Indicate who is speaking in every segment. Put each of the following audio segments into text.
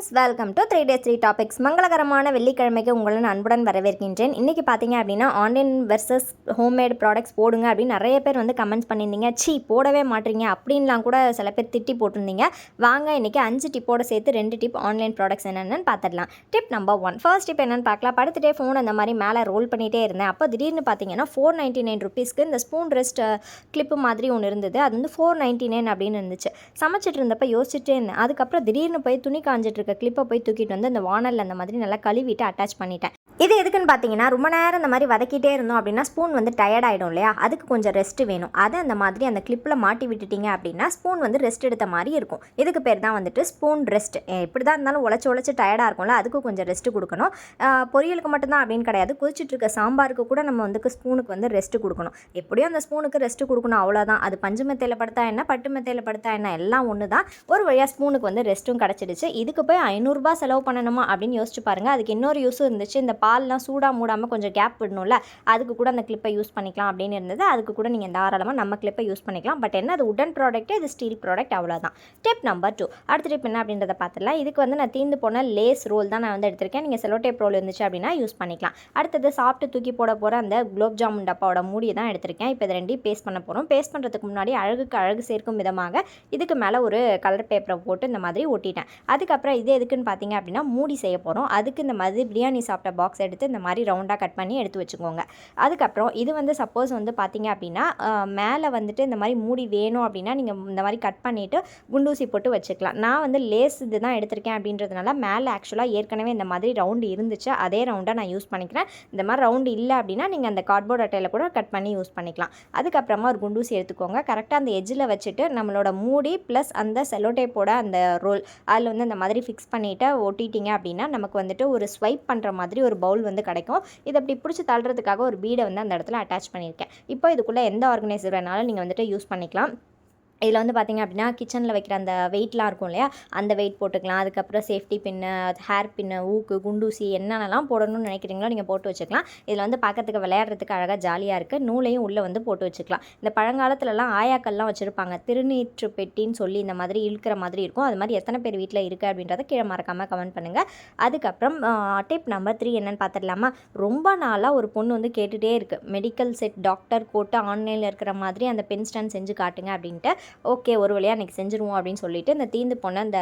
Speaker 1: Friends welcome to three days three topics மங்களகரமான வெள்ளிக்கிழமைக்கு உங்களை அன்புடன் வரவேற்கின்றேன். இன்றைக்கி பார்த்தீங்க அப்படின்னா ஆன்லைன் வெர்சஸ் ஹோம்மேட் ப்ராடக்ட்ஸ் போடுங்க அப்படின்னு நிறைய பேர் வந்து கமெண்ட்ஸ் பண்ணியிருந்தீங்க. சி போடவே மாட்டீங்க அப்படின்லாம் கூட சில பேர் திட்டி போட்டிருந்தீங்க. வாங்க இன்றைக்கி அஞ்சு டிப்போட சேர்த்து ரெண்டு டிப் ஆன்லைன் ப்ராடக்ட்ஸ் என்னென்னு பார்த்துடலாம். Tip number one first tip என்னென்னு பார்க்கலாம். படுத்துட்டே ஃபோன் அந்த மாதிரி மேலே ரோல் பண்ணிகிட்டே இருந்தேன். அப்போ திடீர்னு பார்த்தீங்கன்னா ஃபோர் நைன்ட்டி நைன் ருபீஸ்க்கு இந்த ஸ்பூன் ரெஸ்ட் கிளிப்பு மாதிரி ஒன்று இருந்தது. அது வந்து ஃபோர் நைன்ட்டி நைன் அப்படின்னு இருந்துச்சு. சமைச்சிட்டு இருந்தப்போ யோசிச்சுட்டே இருந்தேன். அதுக்கப்புறம் திடீர்னு போய் துணி காஞ்சிட்டு இருக்க கிளிப்பை போய் தூக்கிட்டு வந்து அந்த வானலில் அந்த மாதிரி நல்லா கழுவிட்டு அட்டாச் பண்ணிட்டேன். இது எதுக்குன்னு பார்த்தீங்கன்னா ரொம்ப நேரம் இந்த மாதிரி வதக்கிட்டே இருந்தோம் அப்படின்னா ஸ்பூன் வந்து டயர்ட் ஆகிடும் இல்லையா? அதுக்கு கொஞ்சம் ரெஸ்ட் வேணும். அதை அந்த மாதிரி அந்த கிளிப்பில் மாட்டி விட்டுட்டீங்க அப்படின்னா ஸ்பூன் வந்து ரெஸ்ட் எடுத்த மாதிரி இருக்கும். இதுக்கு பேர் தான் வந்துட்டு ஸ்பூன் ரெஸ்ட் எப்படி தான் இருந்தாலும் உழைச்சி உழைச்சி டயர்டாக இருக்கும்ல அதுக்கு கொஞ்சம் ரெஸ்ட் கொடுக்கணும். பொரியலுக்கு மட்டும்தான் அப்படின்னு கிடையாது. கொதிச்சிட்டு இருக்க சாம்பாருக்கு கூட நம்ம வந்து ஸ்பூனுக்கு வந்து ரெஸ்ட் கொடுக்கணும். எப்படியும் அந்த ஸ்பூனுக்கு ரெஸ்ட் கொடுக்கணும் அவ்வளோதான் அது பஞ்சு மெத்தையில் படுத்தா என்ன பட்டு மெத்தையில் படுத்தா என்ன எல்லாம் ஒன்று தான் ஒரு வழியாக ஸ்பூனுக்கு வந்து ரெஸ்ட்டும் கிடச்சிடுச்சு. இதுக்கு போய் ஐநூறுரூபா செலவு பண்ணணுமா அப்படின்னு யோசிச்சு பாருங்கள் அதுக்கு இன்னொரு யூஸும் இருந்துச்சு. இந்த பால்லாம் சூடாக மூடாமல் கொஞ்சம் கேப் விடணும்ல அதுக்கு கூட அந்த கிளிப்பை யூஸ் பண்ணிக்கலாம் அப்படின்னு இருந்தது. அதுக்கு கூட நீங்கள் தாராளமாக நம்ம கிளிப்பை யூஸ் பண்ணிக்கலாம். பட் என்ன அது உடன் ப்ராடக்ட் இது ஸ்டீல் ப்ராடக்ட் அவ்வளோதான் ஸ்டெப் நம்பர் டூ அடுத்த டிப் என்ன அப்படின்றத பார்த்துலாம் இதுக்கு வந்து நான் தீந்து போன லேஸ் ரோல் தான் நான் வந்து எடுத்திருக்கேன். நீங்கள் செலோடேப் ரோல் இருந்துச்சு அப்படின்னா யூஸ் பண்ணிக்கலாம். அடுத்தது சாப்பிட்டு தூக்கி போட போகிற அந்த குலோப் ஜாமுன் டப்பாவோட மூடியை தான் எடுத்திருக்கேன். இப்போ இது ரெண்டையும் பேஸ்ட் பண்ண போகிறோம் பேஸ்ட் பண்ணுறதுக்கு முன்னாடி அழகுக்கு அழகு சேர்க்கும் விதமாக இதுக்கு மேலே ஒரு கலர் பேப்பரை போட்டு இந்த மாதிரி ஒட்டிட்டேன். அதுக்கப்புறம் இது எதுக்குன்னு பார்த்தீங்க அப்படின்னா மூடி செய்ய போகிறோம் அதுக்கு இந்த மாதிரி பிரியாணி சாப்பிட்ட பாக்ஸ் எடுத்து இந்த மாதிரி ரவுண்டாக கட் பண்ணி எடுத்து வச்சுக்கோங்க. அதுக்கப்புறம் இது வந்து சப்போஸ் வந்து பார்த்தீங்க அப்படின்னா மேலே வந்துட்டு இந்த மாதிரி மூடி வேணும் அப்படின்னா நீங்கள் இந்த மாதிரி கட் பண்ணிவிட்டு குண்டூசி போட்டு வச்சுக்கலாம். நான் வந்து லேஸ் இது தான் எடுத்திருக்கேன் அப்படின்றதுனால மேலே ஆக்சுவலாக ஏற்கனவே இந்த மாதிரி ரவுண்டு இருந்துச்சு. அதே ரவுண்டாக நான் யூஸ் பண்ணிக்கிறேன். இந்த மாதிரி ரவுண்டு இல்லை அப்படின்னா நீங்கள் அந்த கார்ட்போர்ட் அட்டையில் கூட கட் பண்ணி யூஸ் பண்ணிக்கலாம். அதுக்கப்புறமா ஒரு குண்டூசி எடுத்துக்கோங்க. கரெக்டாக அந்த எஜ்ஜில் வச்சுட்டு நம்மளோட மூடி ப்ளஸ் அந்த செலோடேப்போட அந்த ரோல் அதில் வந்து அந்த மாதிரி ஃபிக்ஸ் பண்ணிவிட்டு ஒட்டிட்டீங்க அப்படின்னா நமக்கு வந்துட்டு ஒரு ஸ்வைப் பண்ணுற மாதிரி ஒரு பவுல் வந்து கிடைக்கும். இதை அப்படி பிடிச்சி தள்ளுறதுக்காக ஒரு பீடை வந்து அந்த இடத்துல அட்டாச் பண்ணியிருக்கேன். இப்போ இதுக்குள்ளே எந்த ஆர்கனைசர் வேணாலும் நீங்கள் வந்துட்டு யூஸ் பண்ணிக்கலாம். இதில் வந்து பார்த்தீங்க அப்படின்னா கிச்சனில் வைக்கிற அந்த வெயிட்லாம் இருக்கும் இல்லையா? அந்த வெயிட் போட்டுக்கலாம். அதுக்கப்புறம் சேஃப்டி பின்னு ஹேர் பின்னு ஊக்கு குண்டூசி என்னென்னலாம் போடணும்னு நினைக்கிறீங்களோ நீங்கள் போட்டு வச்சுக்கலாம். இதில் வந்து பார்க்கறதுக்கு விளையாடுறதுக்கு அழகாக ஜாலியாக இருக்குது நூலையும் உள்ளே வந்து போட்டு வச்சுக்கலாம். இந்த பழங்காலத்துலலாம் ஆயாக்கள்லாம் வச்சுருப்பாங்க. திருநீற்று பெட்டின்னு சொல்லி இந்த மாதிரி இழுக்கிற மாதிரி இருக்கும். அது மாதிரி எத்தனை பேர் வீட்டில் இருக்குது அப்படின்றத கீழே மறக்காமல் கமெண்ட் பண்ணுங்கள் அதுக்கப்புறம் டிப் நம்பர் த்ரீ என்னென்னு பார்த்துடலாமா? ரொம்ப நாளாக ஒரு பொண்ணு வந்து கேட்டுகிட்டே இருக்குது மெடிக்கல் செட் டாக்டர் போட்டு ஆன்லைனில் இருக்கிற மாதிரி அந்த பென் ஸ்டாண்ட் செஞ்சு காட்டுங்க அப்படின்ட்டு. ஓகே ஒரு வழியாக அன்றைக்கி செஞ்சுருவோம் அப்படின்னு சொல்லிட்டு இந்த தீந்து போன அந்த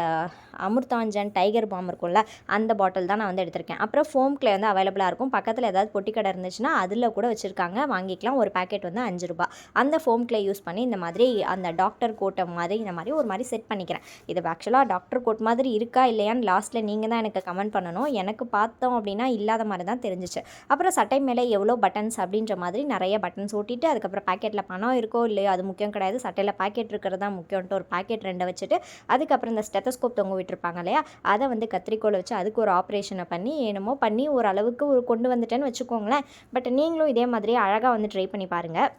Speaker 1: அமிர்தாஞ்சன் டைகர் பாம் இருக்கும்ல அந்த பாட்டில் தான் நான் வந்து எடுத்திருக்கேன். அப்புறம் ஃபோம் கிளே வந்து அவைலபிளாக இருக்கும். பக்கத்தில் ஏதாவது பொட்டி கடை இருந்துச்சுன்னா அதில் கூட வச்சுருக்காங்க. வாங்கிக்கலாம். ஒரு பேக்கெட் வந்து அஞ்சு ரூபாய். அந்த ஃபோம் கிளே யூஸ் பண்ணி இந்த மாதிரி அந்த டாக்டர் கோட்டை மாதிரி இந்த மாதிரி ஒரு மாதிரி செட் பண்ணிக்கிறேன். இது ஆக்சுவலாக டாக்டர் கோட் மாதிரி இருக்கா இல்லையான்னு லாஸ்ட்டில் நீங்கள் தான் எனக்கு கமெண்ட் பண்ணணும். எனக்கு பார்த்தோம் அப்படின்னா இல்லாத மாதிரி தான் தெரிஞ்சிச்சு. அப்புறம் சட்டை மேலே எவ்வளோ பட்டன்ஸ் அப்படின்ற மாதிரி நிறைய பட்டன்ஸ் ஓட்டிட்டு அதுக்கப்புறம் பாக்கெட்டில் பணம் இருக்கோ இல்லையோ அது முக்கியம் கிடையாது. சட்டையில் பேக்கெட் இருக்கிறது தான் முக்கியம்ட்டு ஒரு பாக்கெட் ரெண்டை வச்சுட்டு அதுக்கப்புறம் இந்த ஸ்டெத்தஸ்கோப் தொங்க விட்டுருப்பாங்க இல்லையா? அதை வந்து கத்திரிக்கோலை வச்சு அதுக்கு ஒரு ஆப்ரேஷனை பண்ணி என்னமோ பண்ணி ஓரளவுக்கு ஒரு கொண்டு வந்துட்டேன்னு வச்சுக்கோங்களேன். பட் நீங்களும் இதே மாதிரி அழகாக வந்து ட்ரை பண்ணி பாருங்கள்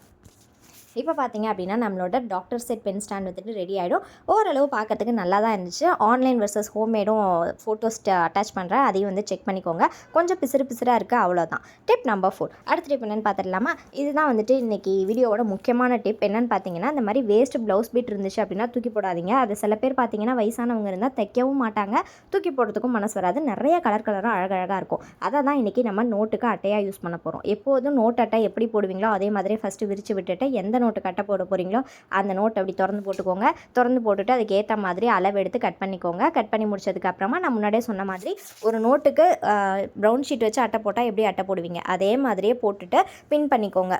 Speaker 1: இப்போ பார்த்தீங்க அப்படின்னா நம்மளோட டாக்டர் செட் பென் ஸ்டாண்ட் வந்துட்டு ரெடி ஆகிடும் ஓரளவு பார்க்கறதுக்கு நல்லா தான் இருந்துச்சு ஆன்லைன் வர்சஸ் ஹோம்மேடும் ஃபோட்டோஸ் அட்டாச் பண்ணுறேன் அதையும் வந்து செக் பண்ணிக்கோங்க. கொஞ்சம் பிசுறு பிசுறாக இருக்குது அவ்வளோதான் டிப் நம்பர் ஃபோர் அடுத்த டிப் என்னென்னு பார்த்துடலாமா? இதுதான் வந்துட்டு இன்றைக்கி வீடியோவோட முக்கியமான டிப் என்னென்னு பார்த்தீங்கன்னா இந்த மாதிரி வேஸ்ட் ப்ளவுஸ் பீட் இருந்துச்சு அப்படின்னா தூக்கி போடாதீங்க. அது சில பேர் பார்த்தீங்கன்னா வயசானவங்க இருந்தால் தைக்கவும் மாட்டாங்க. தூக்கி போடுறதுக்கும் மனசு வராது. நிறைய கலர் கலராக அழகழகாக இருக்கும். அதை தான் இன்றைக்கி நம்ம நோட்டுக்கு அட்டையாக யூஸ் பண்ண போகிறோம் எப்போதும் நோட் அட்டை எப்படி போடுவீங்களோ அதே மாதிரி ஃபஸ்ட்டு விரித்து விட்டுட்டு எந்த நோட்டு கட்ட போட போகிறீங்களோ அந்த நோட் அப்படி திறந்து போட்டுக்கோங்க. திறந்து போட்டுட்டு அதுக்கு ஏற்ற மாதிரி அளவு எடுத்து கட் பண்ணிக்கோங்க. கட் பண்ணி முடிச்சதுக்கப்புறமா நான் முன்னாடியே சொன்ன மாதிரி ஒரு நோட்டுக்கு ப்ரௌன் ஷீட் வச்சு அட்டை போட்டால் எப்படி அட்டை போடுவீங்க? அதே மாதிரியே போட்டுட்டு பின் பண்ணிக்கோங்க.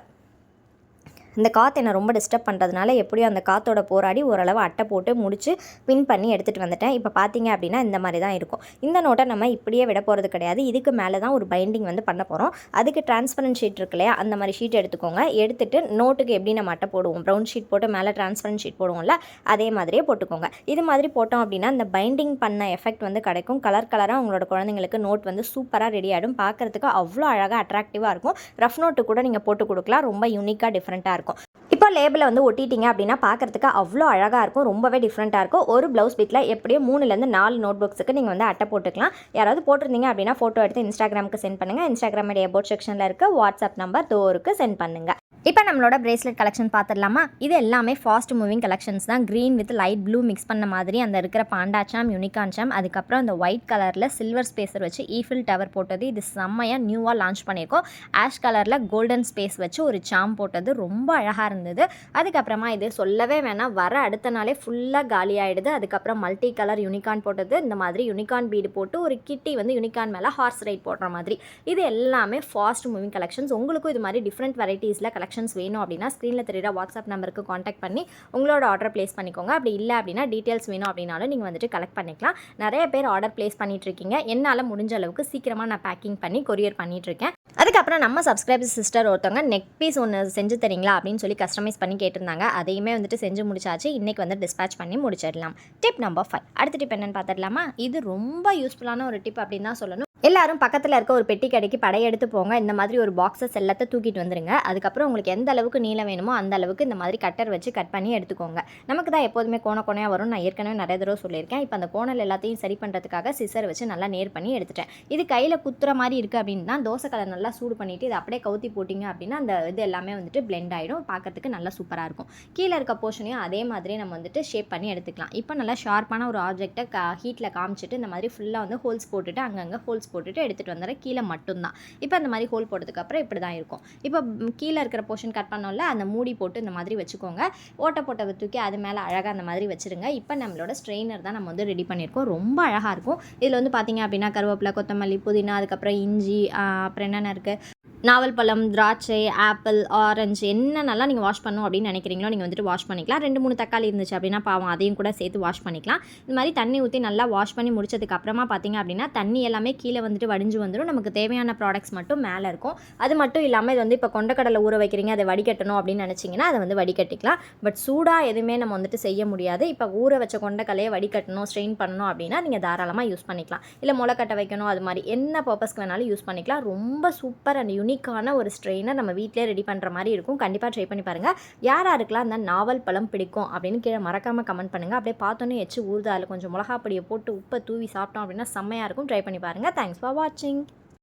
Speaker 1: இந்த காற்று என்னை ரொம்ப டிஸ்டர்ப் பண்ணுறதுனால எப்படியோ அந்த காற்றோட போராடி ஓரளவு அட்டை போட்டு முடிச்சு பின் பண்ணி எடுத்துகிட்டு வந்துட்டேன். இப்போ பார்த்தீங்க அப்படின்னா இந்த மாதிரி தான் இருக்கும். இந்த நோட்டை நம்ம இப்படியே விட போகிறது கிடையாது. இதுக்கு மேலே தான் ஒரு பைண்டிங் வந்து பண்ண போகிறோம் அதுக்கு டிரான்ஸ்பரன்ட் ஷீட் இருக்கு இல்லையா? அந்த மாதிரி ஷீட் எடுத்துக்கோங்க. எடுத்துட்டு நோட்டுக்கு எப்படி நம்ம அட்டை போடுவோம்? ப்ரௌன் ஷீட் போட்டு மேலே டிரான்ஸ்பரன்ட் ஷீட் போடுவோம்ல அதே மாதிரியே போட்டுக்கோங்க. இது மாதிரி போட்டோம் அப்படின்னா இந்த பைண்டிங் பண்ண எஃபெக்ட் வந்து கிடைக்கும். கலர் கலராக உங்களோட குழந்தைங்களுக்கு நோட் வந்து சூப்பராக ரெடி ஆகிடும் பார்க்குறதுக்கு அவ்வளோ அழகாக அட்ராக்டிவாக இருக்கும். ரஃப் நோட்டு கூட நீங்கள் போட்டு கொடுக்கலாம். ரொம்ப யூனிக்காக டிஃப்ரெண்ட்டாக இருக்கும். இப்போ லேபிளை வந்து ஒட்டிட்டீங்க அப்படின்னா பார்க்குறதுக்கு அவ்வளோ அழகாக இருக்கும். ரொம்பவே டிஃப்ரெண்ட்டாக இருக்கும். ஒரு ப்ளவுஸ் பீட்டில் எப்படியும் மூணுலேருந்து நாலு நோட் புக்ஸுக்கு நீங்கள் வந்து அட்டை போட்டுக்கலாம். யாராவது போட்டிருந்தீங்க அப்படின்னா ஃபோட்டோ எடுத்து இன்ஸ்டாகிராமுக்கு சென்ட் பண்ணுங்கள் இன்ஸ்டாகிராமுடைய போட் செக்ஷனில் இருக்க. வாட்ஸ்அப் நம்பர் தோருக்கு சென்ட் பண்ணுங்கள் இப்போ நம்மளோட பிரேஸ்லெட் கலெக்ஷன் பார்த்துடலாமா? இது எல்லாமே ஃபாஸ்ட் மூவிங் கலெக்ஷன்ஸ் தான். Green with light blue mix பண்ண மாதிரி அந்த இருக்கிற பாண்டா சாம் அதுக்கப்புறம் அந்த ஒயிட் கலரில் சில்வர் ஸ்பேஸர் வச்சு ஈஃபில் டவர் போட்டது. இது செம்மையாக நியூவாக லான்ச் பண்ணியிருக்கோம். ஆஷ் கலரில் கோல்டன் ஸ்பேஸ் வச்சு ஒரு சாம் போட்டது. ரொம்ப அழகாக இருந்தது. அதுக்கப்புறமா இது சொல்லவே வேணாம். வர அடுத்த நாளே ஃபுல்லாக காலி ஆகிடுது அதுக்கப்புறம் மல்டி கலர் யூனிகான் போட்டது. இந்த மாதிரி யூனிகான் பீடு போட்டு ஒரு கிட்டி வந்து யூனிகான் மேலே ஹார்ஸ் ரைட் போடுற மாதிரி. இது எல்லாமே ஃபாஸ்ட் மூவிங் கலெக்ஷன்ஸ் உங்களுக்கும் இது மாதிரி டிஃப்ரெண்ட் வெரைட்டிஸில் கலெக்ஷன்ஸ் வேணும் அப்படின்னா ஸ்க்ரீனில் தெரியுற வாட்ஸ்அப் நம்பருக்கு காண்டாக்ட் பண்ணி உங்களோட ஆர்டர் ப்ளேஸ் பண்ணிக்கோங்க. அப்படி இல்லை அப்படின்னா டீட்டெயில்ஸ் வேணும் அப்படின்னாலும் நீங்கள் வந்துட்டு கலெக்ட் பண்ணிக்கலாம். நிறைய பேர் ஆர்டர் ப்ளேஸ் பண்ணிட்டு இருக்கீங்க என்னால் முடிஞ்ச அளவுக்கு சீக்கிரமாக நான் பேக்கிங் பண்ணி கொரியர் பண்ணிட்டு இருக்கேன் அதுக்கப்புறம் நம்ம சப்ஸ்கிரைபர் சிஸ்டர் ஒருத்தவங்க நெக் பீஸ் ஒன்று செஞ்சு தரீங்களா அப்படின்னு சொல்லி கஸ்டமைஸ் பண்ணி கேட்டிருந்தாங்க. அதையுமே வந்துட்டு செஞ்சு முடிச்சாச்சு. இன்றைக்கி வந்து டிஸ்பேச் பண்ணி முடிச்சிடலாம். டிப் நம்பர் ஃபைவ் அடுத்த டிப் என்னன்னு பார்த்துடலாமா? இது ரொம்ப யூஸ்ஃபுல்லான ஒரு டிப் அப்படின்னு தான் சொல்லணும். எல்லாரும் பக்கத்தில் இருக்க ஒரு பெட்டி கடைக்கு படையெடுத்து போங்க. இந்த மாதிரி ஒரு பாக்ஸஸ் எல்லாத்தையும் தூக்கிட்டு வந்துருங்க. அதுக்கப்புறம் உங்களுக்கு எந்த அளவுக்கு நீளம் வேணுமோ அந்த அளவுக்கு இந்த மாதிரி கட்டர் வச்சு கட் பண்ணி எடுத்துக்கோங்க. நமக்கு தான் எப்போதுமே கோண கோணையாக வரும். நான் ஏற்கனவே நிறைய தடவை சொல்லியிருக்கேன். இப்போ அந்த கோணல் எல்லாத்தையும் சரி பண்ணுறதுக்காக சிசர் வச்சு நல்லா நேர் பண்ணி எடுத்துட்டேன். இது கையில் குத்துற மாதிரி இருக்குது அப்படின்னா தோசை கலர் நல்லா சூடு பண்ணிவிட்டு இதை அப்படியே கவுத்தி போட்டிங்க அப்படின்னா அந்த இது எல்லாமே வந்துட்டு பிளெண்ட் ஆகிடும் பார்க்கறதுக்கு நல்லா சூப்பராக இருக்கும். கீழே இருக்க போர்ஷனையும் அதே மாதிரி நம்ம வந்துட்டு ஷேப் பண்ணி எடுத்துக்கலாம். இப்போ நல்லா ஷார்ப்பான ஒரு ஆப்ஜெக்டை ஹீட்டில் காமிச்சிட்டு இந்த மாதிரி ஃபுல்லாக வந்து ஹோல்ஸ் போட்டுட்டு அங்கங்கே ஹோல்ஸ் போட்டுட்டு எடுத்துகிட்டு வந்துடுறேன் கீழே மட்டும்தான். இப்போ அந்த மாதிரி ஹோல் போட்டதுக்கப்புறம் இப்படி தான் இருக்கும். இப்போ கீழே இருக்கிற போர்ஷன் கட் பண்ணோம்ல அந்த மூடி போட்டு இந்த மாதிரி வச்சுக்கோங்க. ஓட்டை போட்டதை தூக்கி அது மேலே அழகாக அந்த மாதிரி வச்சுருங்க. இப்போ நம்மளோட ஸ்ட்ரெயினர் தான் நம்ம வந்து ரெடி பண்ணியிருக்கோம். ரொம்ப அழகாக இருக்கும். இதில் வந்து பார்த்தீங்க அப்படின்னா கருவேப்பிலை கொத்தமல்லி புதினா அதுக்கப்புறம் இஞ்சி அப்புறம் என்னென்ன இருக்குது நாவல் பழம் திராட்சை ஆப்பிள் ஆரஞ்சு என்னென்னலாம் நீங்கள் வாஷ் பண்ணணும் அப்படின்னு நினைக்கிறீங்களோ நீங்கள் வந்துட்டு வாஷ் பண்ணிக்கலாம். ரெண்டு மூணு தக்காளி இருந்துச்சு அப்படின்னா பாவம் அதையும் கூட சேர்த்து வாஷ் பண்ணிக்கலாம். இந்த மாதிரி தண்ணி ஊற்றி நல்லா வாஷ் பண்ணி முடிச்சதுக்கு அப்புறமா பார்த்தீங்க அப்படின்னா தண்ணி எல்லாமே கீழே வந்துட்டு வடிஞ்சு வந்துடும் நமக்கு தேவையான ப்ராடக்ட்ஸ் மட்டும் மேலே இருக்கும். அது மட்டும் இல்லாமல் இது வந்து இப்போ கொண்டக்கடலை ஊற வைக்கிறீங்க அதை வடிகட்டணும் அப்படின்னு நினச்சிங்கன்னா அதை வந்து வடிகட்டிக்கலாம். பட் சூடாக எதுவுமே நம்ம வந்துட்டு செய்ய முடியாது. இப்போ ஊற வச்ச கொண்டக்கலையை வடிகட்டணும் ஸ்ட்ரெயின் பண்ணணும் அப்படின்னா நீங்கள் தாராளமாக யூஸ் பண்ணிக்கலாம். இல்லை முளைக்கட்டை வைக்கணும் அது மாதிரி என்ன பர்பஸ்க்கு வேணாலும் யூஸ் பண்ணிக்கலாம். ரொம்ப சூப்பர் அண்ட் யுனிக்கான ஒரு ஸ்ட்ரெயினை நம்ம வீட்டிலே ரெடி பண்ணுற மாதிரி இருக்கும். கண்டிப்பாக ட்ரை பண்ணி பாருங்கள் யார் யாருக்கெல்லாம் அந்த நாவல் பழம் பிடிக்கும் அப்படின்னு கீழே மறக்காமல் கமெண்ட் பண்ணுங்கள் அப்படியே பார்த்தோன்னே எச்சு ஊறுதா கொஞ்சம் மிளகா பொடியை போட்டு உப்பை தூவி சாப்பிட்டோம் அப்படின்னா செம்மையாக இருக்கும். ட்ரை பண்ணி பாருங்கள் தேங்க்ஸ் ஃபார் வாட்சிங்